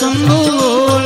সুন্দর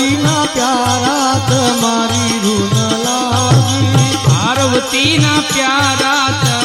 પાર્વતીના પ્યારા તમારી ધૂન લાગી. પાર્વતીના પ્યારા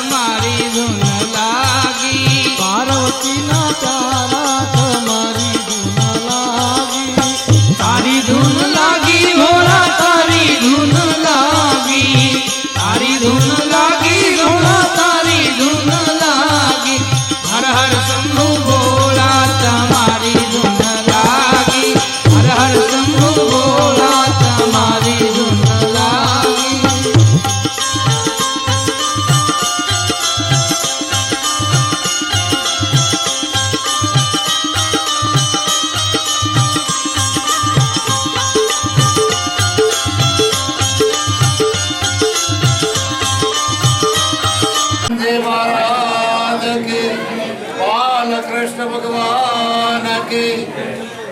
બાલકૃષ્ણ ભગવાન કી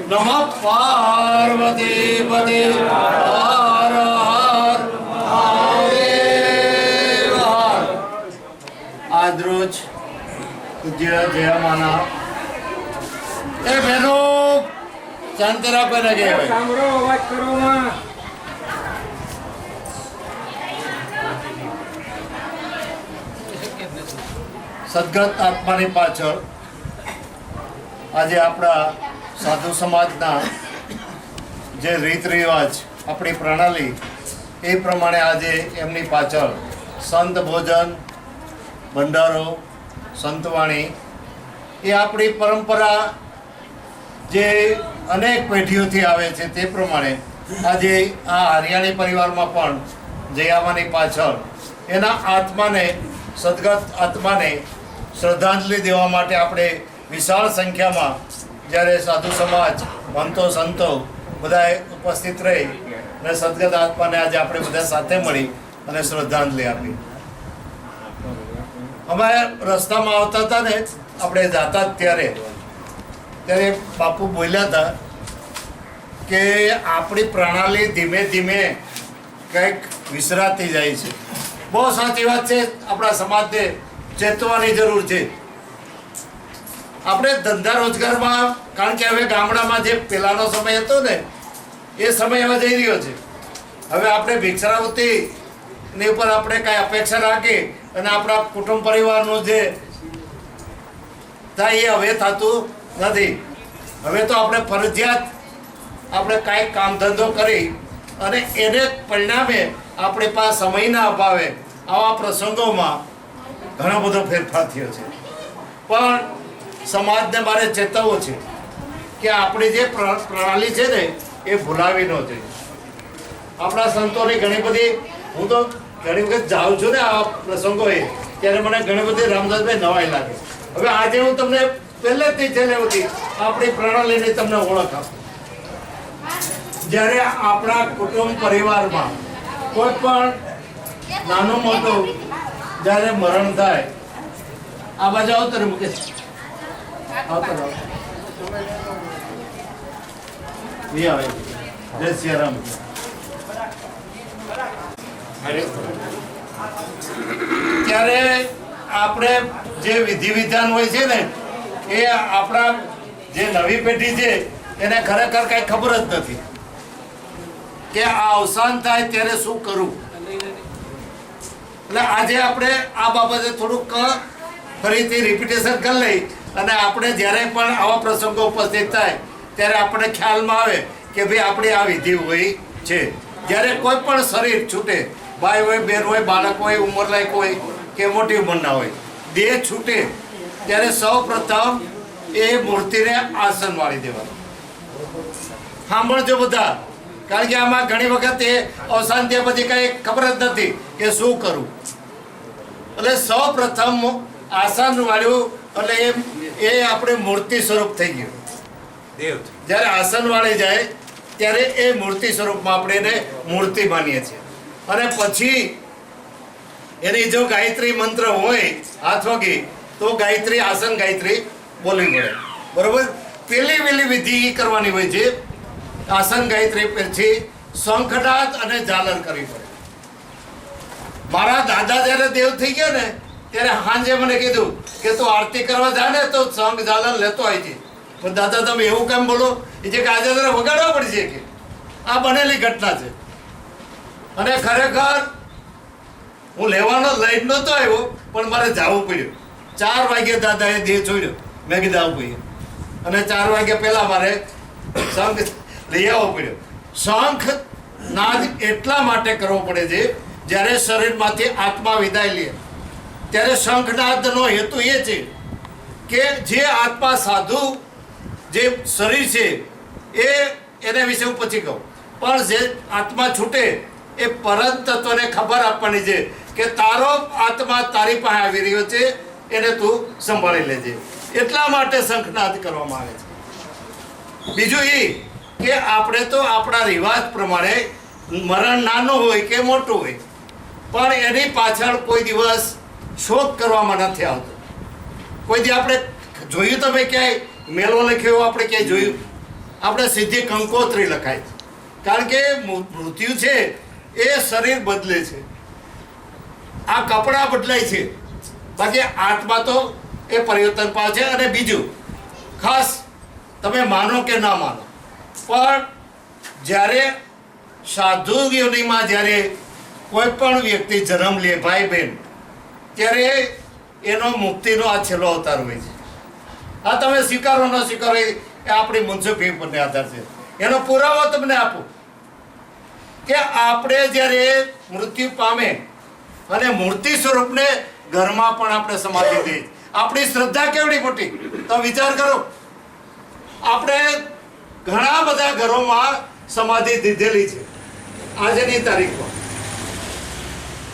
નમ પાર્વતી પદે હર હર મહાદેવ હર. આજરોજ પૂજ્ય જયમાના એ બહેનો શાંતરાભાઈ ના કહેવાય સાંભળો, અવાજ કરવામાં સદગત આત્માની પાછળ આજે આપણા સાધુ સમાજના જે રીત રિવાજ, આપણી પ્રણાલી, એ પ્રમાણે આજે એમની પાછળ સંત ભોજન, ભંડારો, સંતવાણી, એ આપણી પરંપરા જે અનેક પેઢીઓથી આવે છે તે પ્રમાણે આજે આ હરિયાણી પરિવારમાં પણ જઈ આવવાની પાછળ એના આત્માને, સદગત આત્માને શ્રદ્ધાંજલિ દેવા માટે આપણે વિશાળ સંખ્યામાં જ્યારે સાધુ સમાજ મંતો સંતો બધા ઉપસ્થિત રહી અને સદગત આત્માને આજે આપણે બધા સાથે મળી અને શ્રદ્ધાંજલિ આપી. અમે રસ્તામાં આવતા હતા ને, આપણે જાતા ત્યારે ત્યારે બાપુ બોલ્યા હતા કે આપણી પ્રણાલી ધીમે ધીમે કંઈક વિસરાતી જાય છે. બહુ સાચી વાત છે, આપણા સમાજને ચેતવાની જરૂર છે. આપણે ધંધા રોજગારમાં, કારણ કે હવે ગામડામાં જે પેલાનો સમય હતો ને, એ સમય હવે જઈ રહ્યો છે. હવે આપણે ભિક્ષાવૃત્તિ ની ઉપર આપણે કાંઈ અપેક્ષા રાખી અને આપણા કુટુંબ પરિવારનું જે થાય એ હવે થતું નથી. હવે તો આપણે ફરજિયાત આપણે કાંઈક કામ ધંધો કરી અને એને પરિણામે આપણે પાસે સમયના અભાવે આવા પ્રસંગોમાં ઘણો બધો ફેરફાર થયો છે. પણ સમાજને મારે ચેતવવો છે કે આપણી જે પ્ર- પ્રણાલી છે ને, એ ભૂલાવી ન જોઈએ. આપણા સંતોની ઘણી બધી, હું તો ઘણી વખત જાઉં છું ને આ પ્રસંગોએ, ત્યારે મને ઘણી બધી રામદાસભાઈ નવાઈ લાગે. હવે આજે હું તમને પહેલેથી સુધી આપણી પ્રણાલીની તમને ઓળખ આપું. જ્યારે આપણા કુટુંબ પરિવારમાં કોઈ પણ નાનું મોટું જ્યારે મરણ થાય, આ બાજુ આવતો ને મુકેશ આવતો રહો. આવે. જય સિયારામ. ત્યારે આપણે જે વિધિ વિધાન હોય છે ને, એ આપણા જે નવી પેઢી છે, એને ખરેખર કઈ ખબર જ નથી. કે આ અવસાન થાય ત્યારે શું કરવું? એટલે આજે આપણે આ બાબતે થોડુંક ફરીથી રિપીટેશન કરી લઈ અને આપણે જ્યારે પણ આવા પ્રસંગો ઉપસ્થિત થાય, ત્યારે આપણે ખ્યાલમાં આવે કે ભાઈ આપણી આ વિધિ હોય છે. જ્યારે કોઈ પણ શરીર છૂટે, ભાઈ હોય, બેન હોય, બાળક હોય ઉંમરલાયક હોય કે મોટી ઉંમરના હોય, દેહ છૂટે, ત્યારે સૌ પ્રથમ એ મૂર્તિને આસન વાળી દેવાનું. સાંભળજો બધા. કારણ કે આમાં ઘણી વખત એ અવસાન થયા પછી કઈ ખબર જ નથી કે શું કરવું એટલે સૌ પ્રથમ આસન વાળ્યું એટલે એ એ આપણે મૂર્તિ સ્વરૂપ થઈ ગયું. જ્યારે આસન વાળી જાય ત્યારે એ મૂર્તિ સ્વરૂપમાં આપણે એને મૂર્તિ માનીએ છીએ. અને પછી એની જો ગાયત્રી મંત્ર હોય હાથ વગી તો ગાયત્રી આસન ગાયત્રી બોલવી પડે બરોબર? પેલી વેલી વિધિ કરવાની હોય છે આસન ગાયત્રી પછી સંખડાત અને ઝાલર કરવી પડે. મારા દાદા જ્યારે દેવ થઈ ગયા ને, ત્યારે હાંજે મને કીધું કે તું આરતી કરવા જા ને, તો સંઘ ઝાલર લેતો આવી પણ દાદા, તમે એવું કેમ બોલો? એ કે આજે તારે વગાડવા પડશે કે? આ બનેલી ઘટના છે. અને ખરેખર હું લેવાનો લઈ નહોતો આવ્યો, પણ મારે જવું પડ્યું. ચાર વાગ્યે દાદાએ દેહ છોડ્યો મેં કીધું, આવું અને ચાર વાગ્યા પહેલાં મારે શંખ લઈ આવવો પડ્યો શંખ નાદ એટલા માટે કરવો પડે છે, જ્યારે શરીરમાંથી આત્મા વિદાય લે. ત્યારે શંખનાદનો હેતુ એ છે કે જે આત્મા સાધુ, જે શરીર છે, એ એના વિશે હું પછી કહું. પણ જે આત્મા છૂટે, એ પરત તત્વને ખબર આપવાની છે કે તારો આત્મા તારી પાસે આવી રહ્યો છે, એને તું સંભાળી લેજે. એટલા માટે શંખનાદ કરવામાં આવે છે. બીજું એ કે આપણે તો આપણા રિવાજ પ્રમાણે મરણ નાનું હોય કે મોટું હોય, પણ એની પાછળ કોઈ દિવસ શોક કરવામાં નથી આવતો. કોઈ દી આપણે જોયું તમે ક્યાંય? મેલો લખ્યો આપણે ક્યાંય જોયું? આપણે સીધી કંકોત્રી લખાય કારણ કે મૃત્યુ છે, એ શરીર બદલે છે. આ કપડાં બદલાય છે. બાકી આત્મા તો એ પરિવર્તન પામે છે અને બીજું, ખાસ તમે માનો કે ના માનો પણ જ્યારે સાધુ યોનિમાં જ્યારે કોઈ પણ વ્યક્તિ જન્મ લે, ભાઈ બહેન, ત્યારે એનો મુક્તિનો આ છેલ્લો અવતાર હોય છે. આ તમે સ્વીકારો ન સ્વીકારો એ આપણી મુનસફી પરને આધાર છે. એનો પુરાવો તમને આપો કે આપણે જ્યારે મૃત્યુ પામે અને મૂર્તિ સ્વરૂપને ઘરમાં પણ આપણે સમાધિ દઈએ. આપણી શ્રદ્ધા કેવડી મોટી? તો વિચાર કરો. આપણે ઘણા બધા ઘરોમાં સમાધિ દીધેલી છે. આજની તારીખમાં.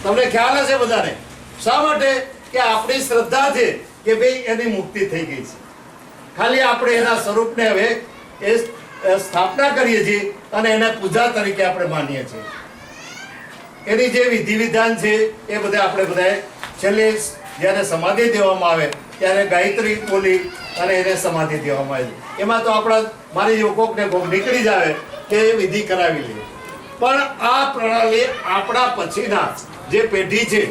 તમને ખ્યાલ હશે બધાને? શા માટે? કે આપણી શ્રદ્ધા છે કે ભાઈ એની મુક્તિ થઈ ગઈ છે. ખાલી આપણે એના સ્વરૂપને હવે એ સ્થાપના કરીએ છીએ અને એને પૂજા તરીકે આપણે માનીએ છીએ. એની જે વિધિ વિધાન છે એ બધા આપણે બધાએ છેલ્લે જ્યારે સમાધિ દેવામાં આવે ત્યારે ગાયત્રી બોલી અને એને સમાધિ દેવામાં આવી. એમાં તો આપણા મારી જેવો કોક ને કોક નીકળી જાવે તે વિધિ કરાવી લે પણ આ પ્રણાલી આપણા પછીના જે પેઢી છે,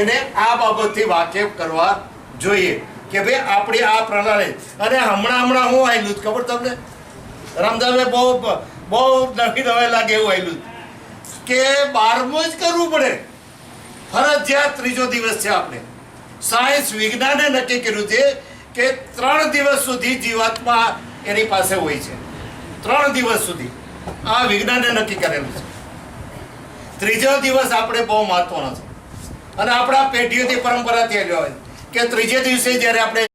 એને આ બાબતથી વાકેફ કરવા જોઈએ કે ભાઈ આપણી આ પ્રણાલી. અને હમણાં હમણાં હું આવેલું ખબર તમને? રામદાવે બહુ બહુ નવી નવે લાગે એવું આવેલું કે બારમું જ કરવું પડે. ફરજિયાત ત્રીજો દિવસ છે આપણે. સાયન્સ વિજ્ઞાને નક્કી કર્યું છે કે ત્રણ દિવસ સુધી જીવાત્મા એની પાસે હોય છે. ત્રણ દિવસ સુધી. આ વિજ્ઞાને નક્કી કરેલું છે. ત્રીજો દિવસ આપણે બહુ મહત્વનો છે. અને આપણા પેઢીઓથી પરંપરા થયેલી હોય. કે ત્રીજે દિવસે જ્યારે આપણે